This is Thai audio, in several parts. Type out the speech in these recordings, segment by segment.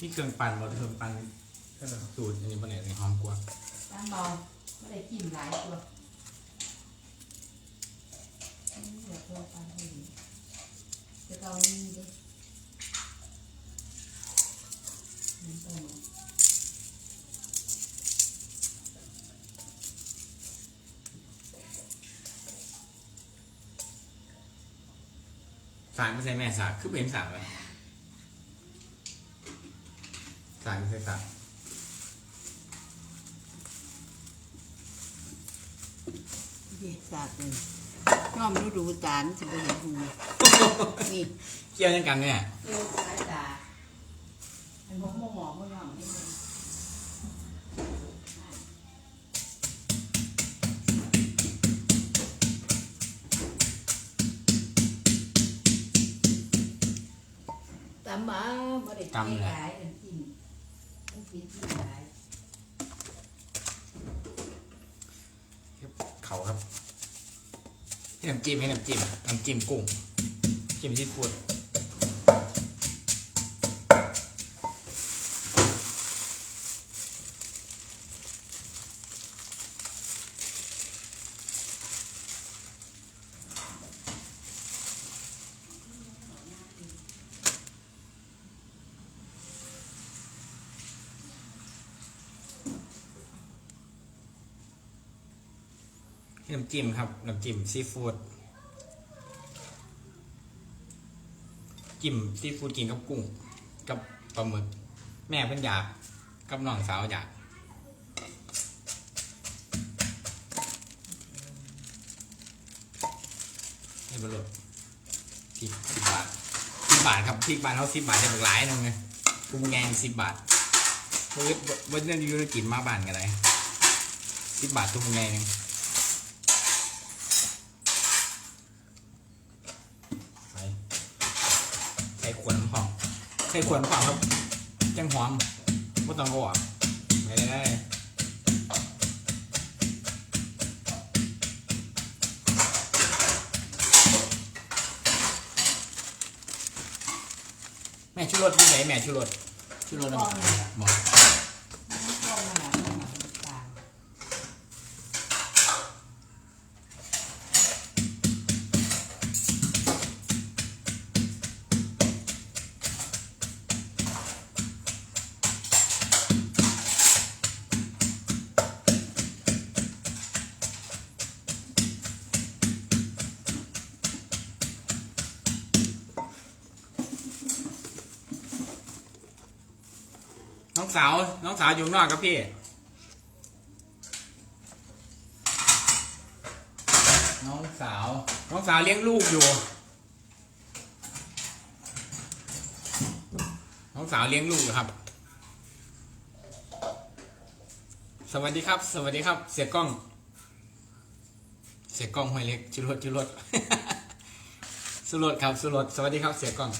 นี่เครื่องปั่นบอเครื่องปั่นก็สูตรอันนี้บนไหนในหอมกว่าตามเบาไม่ได้กินหลายตัวอันนี้เดี๋ยวตัวปันให้ดีจะเอานี่ดินี่ตัวหนูสารไม่ใช่แม่สารคือเป็นสารเลย สารไม่ใช่สารเด็ดสาดเลยน้อมดูดูจานจะไปเห็นหูนี่เกี่ยวยังกันเนี่ยเอวสายตาเป็นพวกหมอหมอพวกน้องนี่เลยตำมาบ่ได้กินหลายอันกินอันกินกินหลาย เขาครับ ให้น้ำจิ้มให้น้ำจิ้มน้ำจิ้มกุ้งจิ้มซีฟู้ดำจิ้มครับน้ำจิ้มซีฟู้ดจิ้มซีฟู้ดกินกับกุ้ง กับปลาหมึก แม่เพิ่นอยากกับน้องสาวอยากให้บรดสิบสิบบาทสิบบาทครับสิบบาทเขาสิบบาทจะหลายนึงไงกุ้งแงงสิบบาทเมื่อเมื่อนยูนกินมาบ้านกันเลยสิบบาททุกไงนึง ใส่ขวดน้ำหอมครับ จังหอมไม่ต้องกลัวไม่ได้ได้แม่ชูรสที่ไหนแม่ชูรสชูรสน้ำหอมบอก สาว น้องสาวอยู่นอกครับพี่ น้องสาว น้องสาวเลี้ยงลูกอยู่ น้องสาวเลี้ยงลูกอยู่ครับ สวัสดีครับ สวัสดีครับ เสียกล้อง เสียกล้องห้อยเล็กชุรสชุรสสุรสครับสุรสสวัสดีครับ เสียกล้อง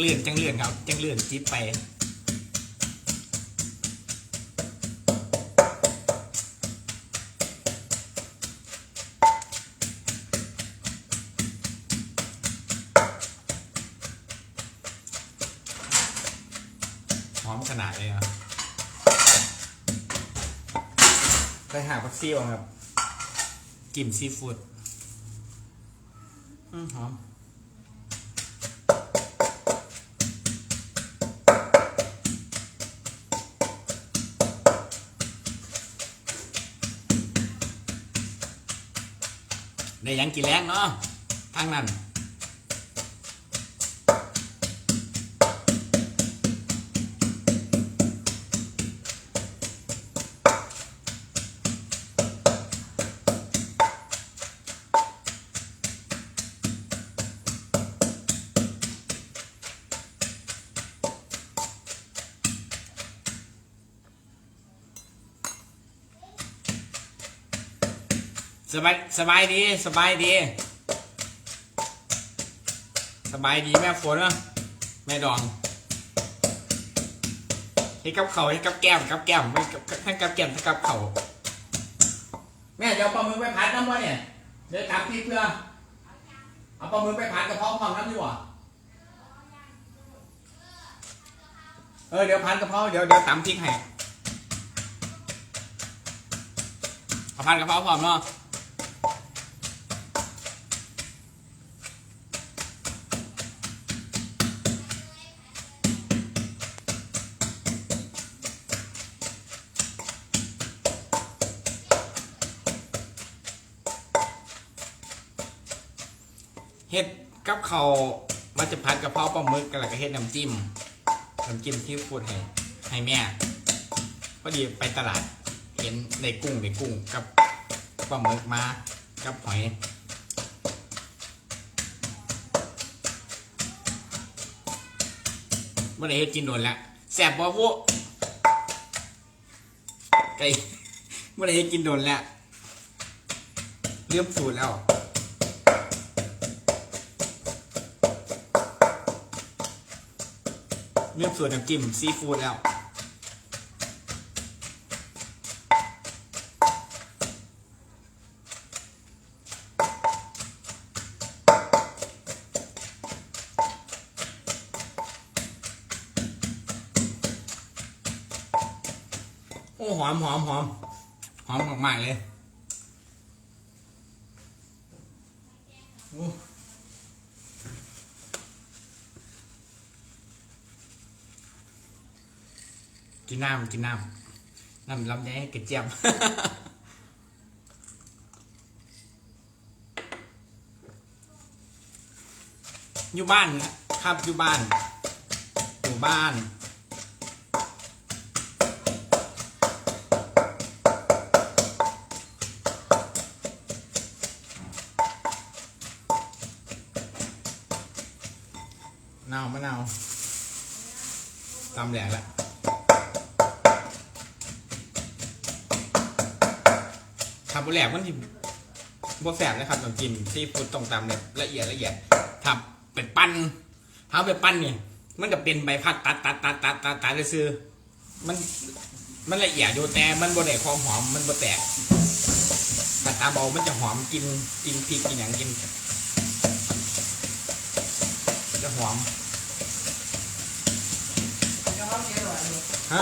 เลื่อนจังเลื่อนครับจังเลื่อนจิ๊บไปหอมขนาดเลยครับไปหาพักซี่ก่อนครับ กิมซีฟู้ดอืมหอม ได้หยังกินแรงเนาะทางนั้น สบายสบายดีสบายดี สบายดีแม่ฝนเนอะแม่ดองให้กับเขาให้กับแก้มกับแก้มไม่กับทั้งกับแก้มทั้งกับเขาแม่จะเอาปลาหมึกไปผัดน้ำวะเนี่ยเดี๋ยวตามพี่เพื่อเอาปลาหมึกไปผัดกระเพาะพร้อมน้ำดีกว่าเออเดี๋ยวผัดกระเพราเดี๋ยวเดี๋ยวตำพริกให้เอาผัดกระเพราพร้อมเนาะ เฮ็ดกับเขามันจะผัดกระเพราปลาหมึกกันแล้วก็เฮ็ดน้ำจิ้มน้ำจิ้มที่พูดให้ให้แม่พอดีไปตลาดเห็นในกุ้งในกุ้งกับปลาหมึกมากับหอยเมื่อไหร่เฮ็ดกินโดนแล้วแสบบ่พวกไก่เมื่อไหร่เฮ็ดกินโดนแล้วเริ่มสูตรแล้ว ลือกส่วนน้ำจิ้มซีฟู้ดแล้ว โอ้ หอมหอมหอมหอมมากๆเลย โอ้ กินน้ำกินน้ำน้ำลำไยกระเจี๊ยบอยู่บ้านครับอยู่บ้านอยู่บ้านนาวมะนาวตำแหลกแล้ว ทำบุแหลกมันที่บ่แสบนะครับต้องกินซีฟู้ดต้องตำเนี่ยละเอียดละเอียดทำเป็นปั้นทำเป็นปั้นเนี่ยมันก็เป็นใบพัดตัดตัดตัดตัดตัดตัดซื้อมันมันละเอียดอยู่แต่มันบ่ได้ความหอมมันบ่แตกแต่ตาเบามันจะหอมกินกินพริกกินอย่างกิน จะหอมฮะ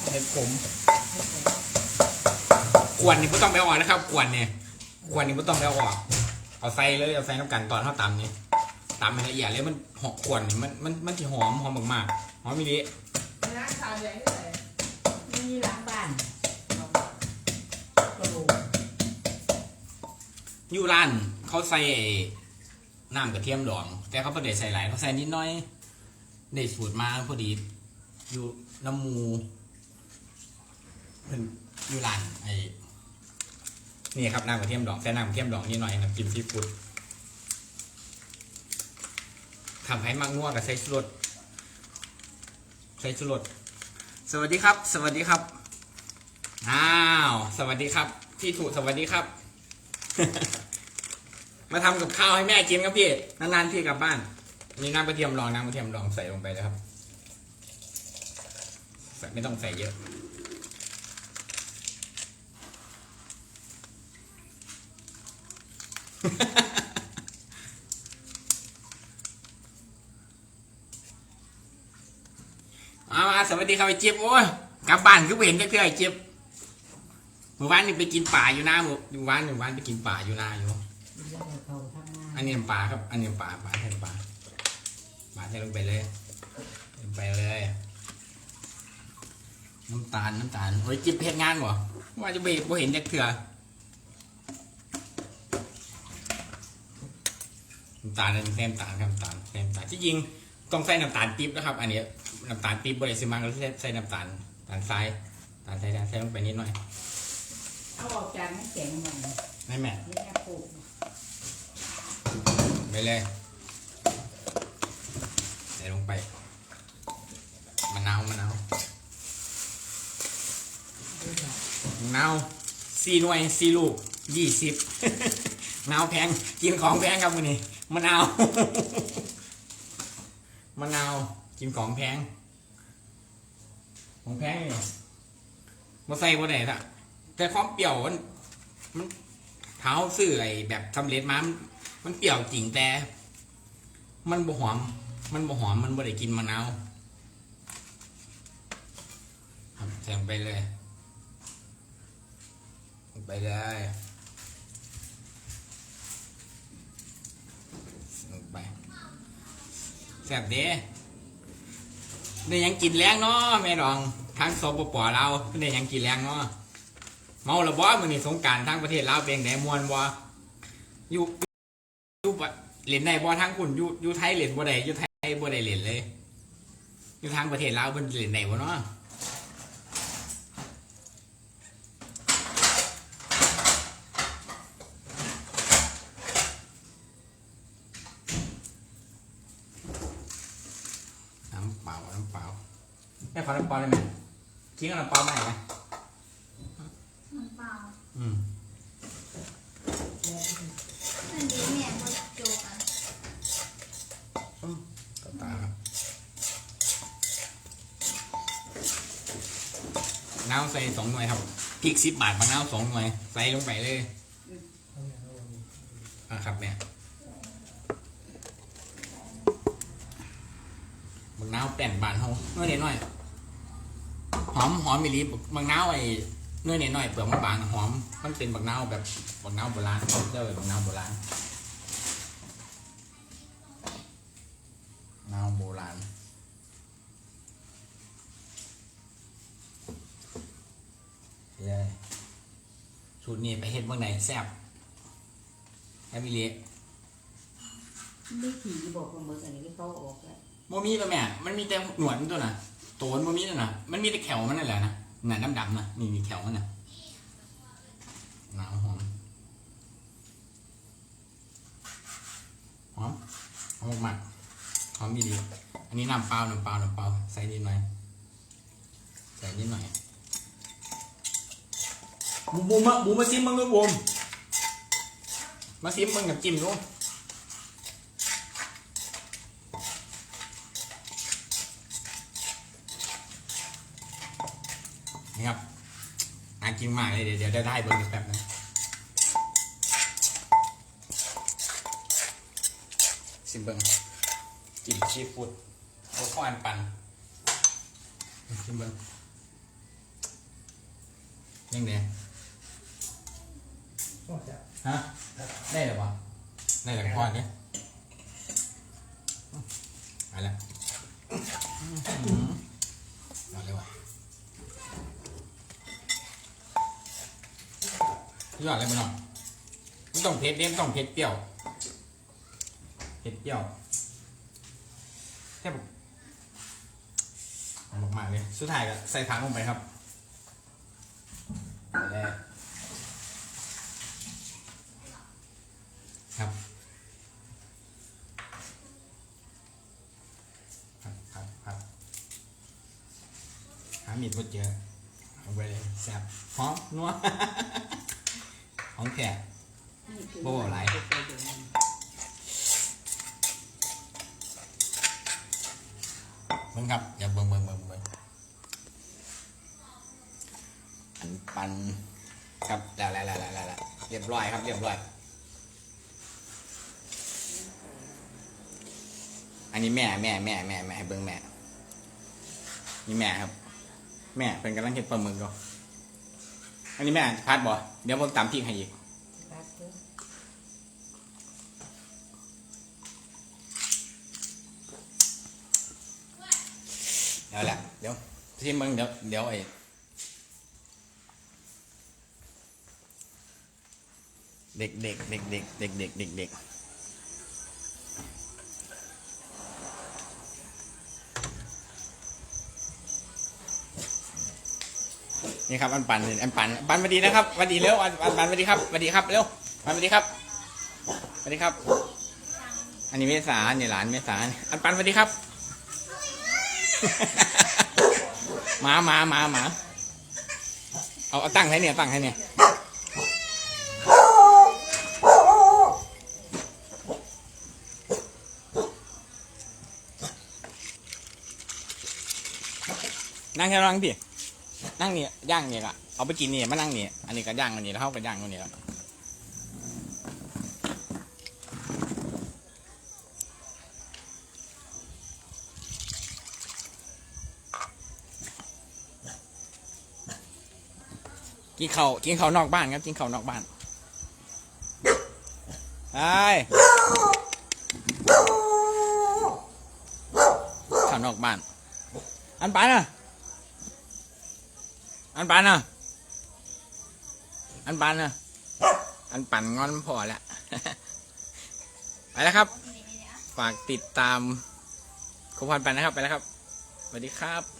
เห็ดเห็ดขมกวนนี่ไม่ต้องไปเอาออกนะครับกวนเนี่ยกวนนี่ไม่ต้องไปเอาออก เอาใส่เลยเอาใส่น้ำกันตอนเท่าตำนี่ตำให้ละเอียดเลยมันหอมกวนนี่มันมันมันที่หอมหอมมากๆหอมมีดีร้านชาวใหญ่ที่ไหนมีหลังบ้านกระโหลกอยู่ร้านเขาใส่น้ำกระเทียมดอง แต่เขาไม่ได้ใส่หลายเขาใส่นิดหน้อยได้สูตรมาพอดีอยู่น้ำหมู เพิ่นอยู่ร้านไอ้นี่ครับน้ำกระเทียมดองใส่น้ำกระเทียมดองนิดหน่อยน้ำจิ้มซีฟู้ดทำให้มักงัวกับใส่ชูรสใส่ชูรสสวัสดีครับ สวัสดีครับอ้าวสวัสดีครับ พี่ถูสวัสดีครับ มาทำกับข้าวให้แม่กินครับพี่นานๆพี่กลับบ้านมีน้ำกระเทียมดองน้ำกระเทียมดองใส่ลงไปเลยครับไม่ต้องใส่เยอะ มามาส วัสดีครับไอ้เจี๊ยบโอ้ยกลับบ้านคือเห็นจักเทื่อไอ้เจี๊ยบเมื่อวานนี่ไปกินป่าอยู่นะเมื่อวานเมื่อวานไปกินป่าอยู่นาอยู่ อันนี้ปลาครับ อันนี้ปลาปลาใส่น้ปลาปลาใส่ลงไปเลยลงไปเลย น้ำตาลน้ำตาลโอ้ยจิบเพชรงานบ่ว่าจะไปบ่เห็นจักเถื่อน้ำตาลอันนี้ำตาลครับน้ำตาลใส่น้ำตาลที่จริงต้องใส่น้ำตาลปี๊บนะครับ อันนี้ น้ำตาลปี๊บบริสุทธิ์มากเราใส่ใส่น้ำตาลน้ำตาลทรายน้ำตาลทรายใส่ลงไปนิดหน่อยเอาออกจากน้ำแข็งมันไม่แม่นี่แม่ปลูกไปเลยใส่ลงไปมะนาวมะนาวมะนาวสี่หน่วยสี่ลูกยี่สิบมะนาวแพงกินของแพงครับวันนี้มะนาวมะนาวกินของแพง ของแพงนี่มาใส่บ่ได้ละแต่ความเปรี้ยวมันมันเท้าซื้อไอ้แบบสำเร็จมามันมันเปรี้ยวจริงแต่ มันบ่หอม มันบ่หอมมันบ่ได้กินมะนาวครับใส่ลงไปเลย ไปเลยไปแซ่บเด้ ได้ยังกินแรงเนาะแม่รองทั้งสปปเราวได้ยังกินแรงเนาะเมาระบอมือนี่สงการทั้งประเทศลาวเป็นไงม่วนบ่อยู่อยู่บ่เล่นได้บ่ทั้งคุณอยู่อยู่ไทยเล่นบ่ได้อยู่ไทยบ่ได้เล่นเลย อยู่ทางประเทศลาวเป็นเล่นไหนบ่เนาะ น้ำเปล่าน้ำเปล่าแม่ขอน้ำ เปล่าได้ไหมทิ้งเอาน้ำเปล่ามาให้ไหมน้ำเปล่าอืมอันนี้แม่ก็โจกันก็ตาครับน้ำใส่สองหน่วยครับพริกสิบบาทมะนาวสองหน่วยใส่ลงไปเลยอะครับเนี่ยมะนาวแป้นบานเฮาเนื้อเด็ดหน่อย อมหอมมิลีบางนาวไอ้เนื้อเด็ดหน่อยเปลือกมันบางหอม มันเป็นบางนาวแบบบางนาวโบราณเขาเรียกว่าบางนาวโบราณนาวโบราณเลยสูตรนี้ไปเฮ็ดเมื่อไหนแซ่บแอมิเลีไม่ผีบอกว่ามืออันนี้ก็เขาออกแล้วโมมีตัวแม่ มันมีแต่หนวดมันตัวน่ะโตนโมมีตัวน่ะมันมีแต่แขวมันนั่นแหละนะหนาดำๆนะนี่มีแขวมันนะหนาวหอมหอมหอมมากหอมดีๆอันนี้น้ำเปล่าน้ำเปล่าน้ำเปล่าใส่นิดหน่อยใส่นิดหน่อยบูมบูมมาบูมมาซิมมึงด้วยบูมมาซิมมึงกับจิ้มดูนี่ครับน่า กินมากเลยเดี๋ยวเดี๋ยวได้เบอร์แป๊บนึงซิมเบิงกินชีฟูดโอ้ข้ออันปันซิมเบิงยังไงฮะได้หรือเปล่าได้แต่ข้อนี้ไปแล้วอืมมาเลยว่ะ ยอดเลยมันหน่อยมันต้องเผ็ดเด้มต้องเผ็ดเปรี้ยวเผ็ดเปรี้ยวแค่แบบเอามากๆเลย สุดท้ายก็ใส่ถังลงไปครับไปแล้วครับครับครับครับหามีดมาเจอเอาไปเลยแซ่บหอมนัว ของแขกโบ้อะไรเบิ่งครับอย่าเบิ่งเบิ่งเบิ่งเบิ่งอันปันครับแล้วแล้วแล้วแล้วแล้วเรียบร้อยครับเรียบร้อย อันนี้แม่แม่แม่แม่แม่ให้เบิ่งแม่ นี่แม่ครับ แม่เป็นกำลังเห็ดปลาหมึกก็อันันนี้แม่อ่านพัดบ่เดี๋ยวผมตำพริกให้อีกเด้อเดี๋ยวแหละเดี๋ยวที่มึงเดี๋ยวเดี๋ยวไอ้เด็กเด็กเด็กเด็กเด็กเด็กเด็กเด็ก นี่ครับอันปันอันปันอันปันสวัสดีนะครับสวัสดีเร็วอันอันปันสวัสดีครับสวัสดีครับเร็วปันสวัสดีครับสวัสดีครับ อันนี้เมษาเนี่ยหลานเมษาอันปันสวัสดีครับหมาหมาหมาหมาเอาเอาตั้งให้เนี่ยตั้งให้เนี่ยนั่งแค่นั่งพี่ นั่งนี่ย่างเนี่ยอะเอาไปกินนี่มานั่งนี่อันนี้ก็ย่างอันนี้แล้วเขาก็ย่างอันนี้แล้วกินเขากินเขานอกบ้านครับกินเขานอกบ้านไปข้านอกบ้าน อันไปนอะ อันปันอะ อันปันอะ อันปันงอนพอแล้วไปแล้วครับ ฝากติดตามคุณพันปันนะครับ ไปแล้วครับ สวัสดีครับมีไอ